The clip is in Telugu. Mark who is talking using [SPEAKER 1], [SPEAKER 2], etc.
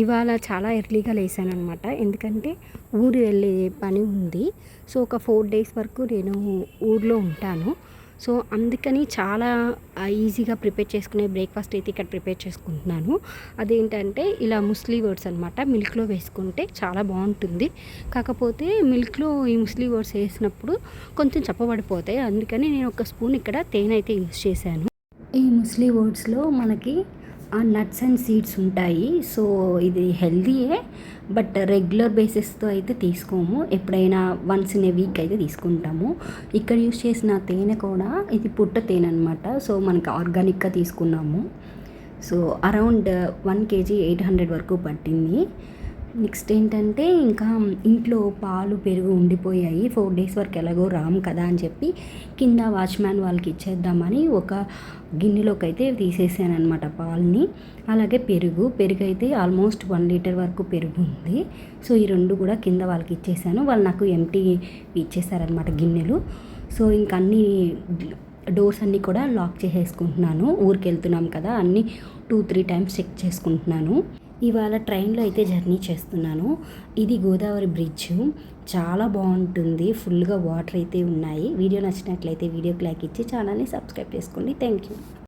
[SPEAKER 1] ఇవాళ చాలా ఎర్లీగా లేసాను అనమాట ఎందుకంటే ఊరు వెళ్ళే పని ఉంది. సో ఒక ఫోర్ డేస్ వరకు నేను ఊర్లో ఉంటాను. సో అందుకని చాలా ఈజీగా ప్రిపేర్ చేసుకునే బ్రేక్ఫాస్ట్ అయితే ఇక్కడ ప్రిపేర్ చేసుకుంటున్నాను. అదేంటంటే ఇలా ముస్లీ వర్డ్స్ అనమాట మిల్క్లో వేసుకుంటే చాలా బాగుంటుంది. కాకపోతే మిల్క్లో ఈ ముస్లీ వర్డ్స్ వేసినప్పుడు కొంచెం చప్పబడిపోతాయి. అందుకని నేను ఒక స్పూన్ ఇక్కడ తేనె అయితే యూస్ చేశాను. ఈ ముస్లీ వర్డ్స్లో మనకి నట్స్ అండ్ సీడ్స్ ఉంటాయి. సో ఇది హెల్దీయే. బట్ రెగ్యులర్ బేసిస్తో అయితే తీసుకోము. ఎప్పుడైనా వన్స్ ఇన్ ఏ వీక్ అయితే తీసుకుంటాము. ఇక్కడ యూస్ చేసిన తేనె కూడా ఇది పుట్ట తేనె అనమాట సో మనకి ఆర్గానిక్గా తీసుకున్నాము. So around one K G eight hundred వరకు పట్టింది. నెక్స్ట్ ఏంటంటే ఇంకా ఇంట్లో పాలు పెరుగు ఉండిపోయాయి. ఫోర్ డేస్ వరకు ఎలాగో రాము కదా అని చెప్పి కింద వాచ్మ్యాన్ వాళ్ళకి ఇచ్చేద్దామని ఒక గిన్నెలోకి అయితే తీసేసాను అనమాట పాలని. అలాగే పెరుగు పెరుగు అయితే ఆల్మోస్ట్ వన్ లీటర్ వరకు పెరుగు ఉంది. సో ఈ రెండు కూడా కింద వాళ్ళకి ఇచ్చేసాను. వాళ్ళు నాకు ఎంటీ ఇచ్చేసారనమాట గిన్నెలు. సో ఇంక అన్ని డోర్స్ అన్నీ కూడా లాక్ చేసేసుకుంటున్నాను. ఊరికి వెళ్తున్నాం కదా అన్నీ టూ త్రీ టైమ్స్ చెక్ చేసుకుంటున్నాను. ఇవాళ ట్రైన్లో అయితే జర్నీ చేస్తున్నాను. ఇది గోదావరి బ్రిడ్జ్. చాలా బాగుంటుంది. ఫుల్గా వాటర్ అయితే ఉన్నాయి. వీడియో నచ్చినట్లయితే వీడియోకి లైక్ ఇచ్చి ఛానల్ని సబ్స్క్రైబ్ చేసుకోండి. Thank you